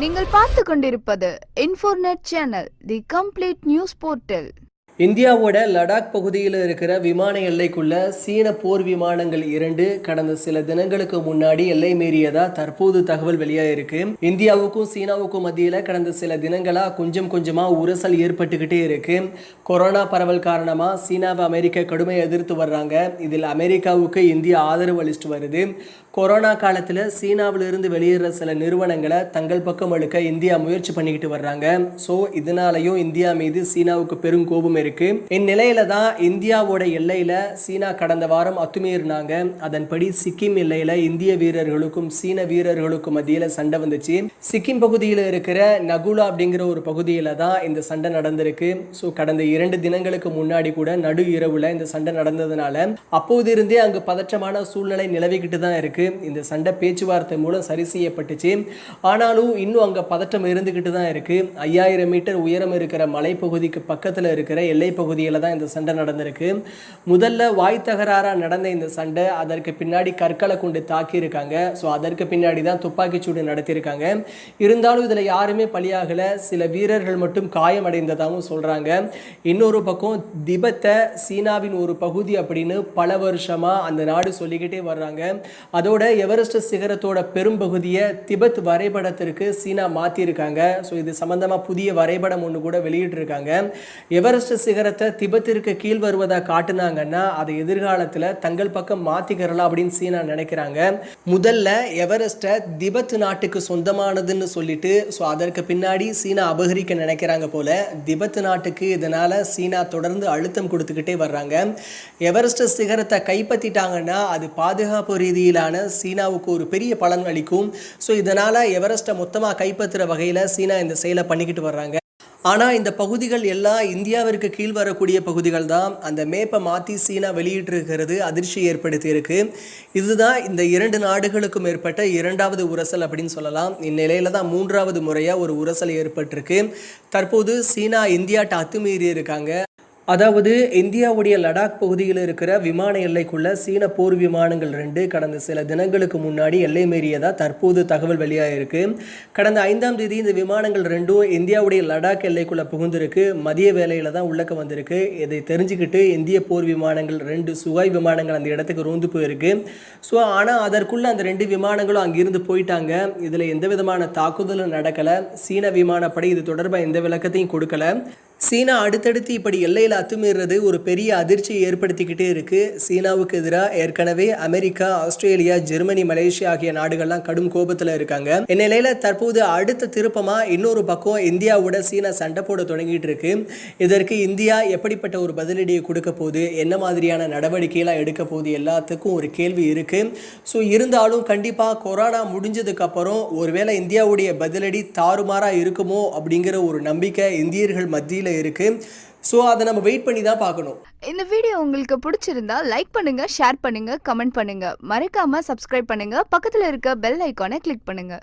நீங்கள் பார்த்து கொண்டிருப்பது இன்ஃபோர்நெட் channel the complete news portal இந்தியாவோட லடாக் பகுதியில் இருக்கிற விமான எல்லைக்குள்ள சீன போர் விமானங்கள் இரண்டு கடந்த சில தினங்களுக்கு முன்னாடி எல்லை மீறியதா தற்போது தகவல் வெளியாயிருக்கு. இந்தியாவுக்கும் சீனாவுக்கும் மத்தியில் கடந்த சில தினங்களா கொஞ்சம் கொஞ்சமா உரசல் ஏற்பட்டுக்கிட்டே இருக்கு. கொரோனா பரவல் காரணமா சீனாவை அமெரிக்கா கடுமையை எதிர்த்து வர்றாங்க. இதில் அமெரிக்காவுக்கு இந்தியா ஆதரவு அளிச்சுட்டு வருது. கொரோனா காலத்தில் சீனாவிலிருந்து வெளியேற சில நிறுவனங்களை தங்கள் பக்கம் அழுக்க இந்தியா முயற்சி பண்ணிக்கிட்டு வர்றாங்க. ஸோ இதனாலையும் இந்தியா மீது சீனாவுக்கு பெரும் கோபம் இருக்கு. இந்நிலையில தான் இந்தியாவோட எல்லையில சீனா கடந்த வாரம் அத்துமீறினாங்க. அதன்படி சிக்கிம் எல்லையில இந்திய வீரர்களுக்கும் சீன வீரர்களுக்கும் மத்தியில் சண்டை வந்துச்சு. சிக்கிம் பகுதியில் இருக்கிற நகுலா அப்படிங்கிற ஒரு பகுதியில் தான் இந்த சண்டை நடந்திருக்கு. ஸோ கடந்த இரண்டு தினங்களுக்கு முன்னாடி கூட நடு இரவுல இந்த சண்டை நடந்ததுனால அப்போது இருந்தே அங்கு பதற்றமான சூழ்நிலை நிலவிக்கிட்டு தான் இருக்கு. இந்த சண்டை பேச்சுவார்த்தை மூலம் சரி செய்யப்பட்டுச்சு. ஆனாலும் இன்னும் அங்கே பதட்டம் இருந்துக்கிட்டு தான் இருக்குது ஐயாயிரம் மீட்டர் உயரம் இருக்கிற மலைப்பகுதிக்கு பக்கத்தில் இருக்கிற எல்லை பகுதியில் தான் இந்த சண்டை நடந்திருக்கு. முதல்ல வாய் தகராறாக நடந்த இந்த சண்டை அதற்கு பின்னாடி கற்களை கொண்டு தாக்கியிருக்காங்க. ஸோ அதற்கு பின்னாடி தான் துப்பாக்கிச்சூடு நடத்தியிருக்காங்க. இருந்தாலும் இதில் யாருமே பலியாகலை. சில வீரர்கள் மட்டும் காயமடைந்ததாகவும் சொல்கிறாங்க இன்னொரு பக்கம் திபத்தை சீனாவின் ஒரு பகுதி அப்படின்னு பல வருஷமாக அந்த நாடு சொல்லிக்கிட்டே வர்றாங்க. அதோட எவரெஸ்ட் சிகரத்தோட பெரும்பகுதியை திபெத் வரைபடத்திற்கு சீனா மாற்றியிருக்காங்க ஸோ இது சம்மந்தமாக புதிய வரைபடம் ஒன்று கூட வெளியிட்டிருக்காங்க. எவரெஸ்ட் சிகரத்தை திபெத்திற்கு கீழ் வருவதாக காட்டுனாங்கன்னா அதை எதிர்காலத்தில் தங்கள் பக்கம் மாற்றிக்கிறலாம் அப்படின்னு சீனா நினைக்கிறாங்க. முதல்ல எவரெஸ்ட்டை திபெத் நாட்டுக்கு சொந்தமானதுன்னு சொல்லிட்டு ஸோ அதற்கு பின்னாடி சீனா அபகரிக்க நினைக்கிறாங்க போல திபெத் நாட்டுக்கு இதனால் சீனா தொடர்ந்து அழுத்தம் கொடுத்துக்கிட்டே வர்றாங்க. எவரெஸ்ட் சிகரத்தை கைப்பற்றிட்டாங்கன்னா அது பாதுகாப்பு ரீதியிலான சீனாவுக்கு ஒரு பெரிய பலன் அளிக்கும். ஸோ இதனால் எவரெஸ்ட்டை மொத்தமாக கைப்பற்றுற வகையில் சீனா இந்த செயலை பண்ணிக்கிட்டு வர்றாங்க. ஆனால் இந்த பகுதிகள் எல்லாம் இந்தியாவிற்கு கீழ் வரக்கூடிய பகுதிகள் தான். அந்த மேப்பை மாற்றி சீனா வெளியிட்டிருக்கிறது அதிர்ச்சி ஏற்படுத்தி இருக்கு. இதுதான் இந்த இரண்டு நாடுகளுக்கும் ஏற்பட்ட இரண்டாவது உரசல் அப்படின்னு சொல்லலாம். இந்நிலையில் தான் மூன்றாவது முறையாக ஒரு உரசல் ஏற்பட்டிருக்கு. தற்போது சீனா இந்தியாட்ட அத்துமீறி இருக்காங்க அதாவது இந்தியாவுடைய லடாக் பகுதியில் இருக்கிற விமான எல்லைக்குள்ள சீன போர் விமானங்கள் ரெண்டு கடந்த சில தினங்களுக்கு முன்னாடி எல்லை மீறியதாக தற்போது தகவல் வெளியாகிருக்கு கடந்த ஐந்தாம் தேதி இந்த விமானங்கள் ரெண்டும் இந்தியாவுடைய லடாக் எல்லைக்குள்ள புகுந்திருக்கு. மதிய வேலையில தான் உள்ளக்க வந்திருக்கு. இதை தெரிஞ்சுக்கிட்டு இந்திய போர் விமானங்கள் ரெண்டு சுகாய் விமானங்கள் அந்த இடத்துக்கு ரோந்து போயிருக்கு. ஸோ ஆனால் அதற்குள்ள அந்த ரெண்டு விமானங்களும் அங்கிருந்து போயிட்டாங்க. இதில் எந்த விதமான தாக்குதலும் நடக்கலை. சீன விமானப்படை இது தொடர்பாக எந்த விளக்கத்தையும் கொடுக்கல. சீனா அடுத்தடுத்து இப்படி எல்லையில் அத்துமீறது ஒரு பெரிய அதிர்ச்சியை ஏற்படுத்திக்கிட்டே இருக்குது சீனாவுக்கு எதிராக ஏற்கனவே அமெரிக்கா ஆஸ்திரேலியா ஜெர்மனி மலேசியா ஆகிய நாடுகள்லாம் கடும் கோபத்தில் இருக்காங்க. இந்நிலையில் தற்போது அடுத்த திருப்பமாக இன்னொரு பக்கம் இந்தியாவோட சீனா சண்டை போட தொடங்கிட்டு இருக்கு. இதற்கு இந்தியா எப்படிப்பட்ட ஒரு பதிலடியை கொடுக்க போகுது? என்ன மாதிரியான நடவடிக்கையெல்லாம் எடுக்க போகுது? எல்லாத்துக்கும் ஒரு கேள்வி இருக்குது ஸோ இருந்தாலும் கண்டிப்பாக கொரோனா முடிஞ்சதுக்கப்புறம் ஒருவேளை இந்தியாவுடைய பதிலடி தாறுமாறாக இருக்குமோ அப்படிங்கிற ஒரு நம்பிக்கை இந்தியர்கள் மத்தியில் இருக்கு. ஸோ அதை நம்ம வெயிட் பண்ணி தான் பார்க்கணும். இந்த வீடியோ உங்களுக்கு பிடிச்சிருந்தா லைக் பண்ணுங்க ஷேர் பண்ணுங்க கமெண்ட் பண்ணுங்க. மறக்காம சப்ஸ்கிரைப் பண்ணுங்க. பக்கத்துல இருக்க பெல் ஐக்கானை கிளிக் பண்ணுங்க.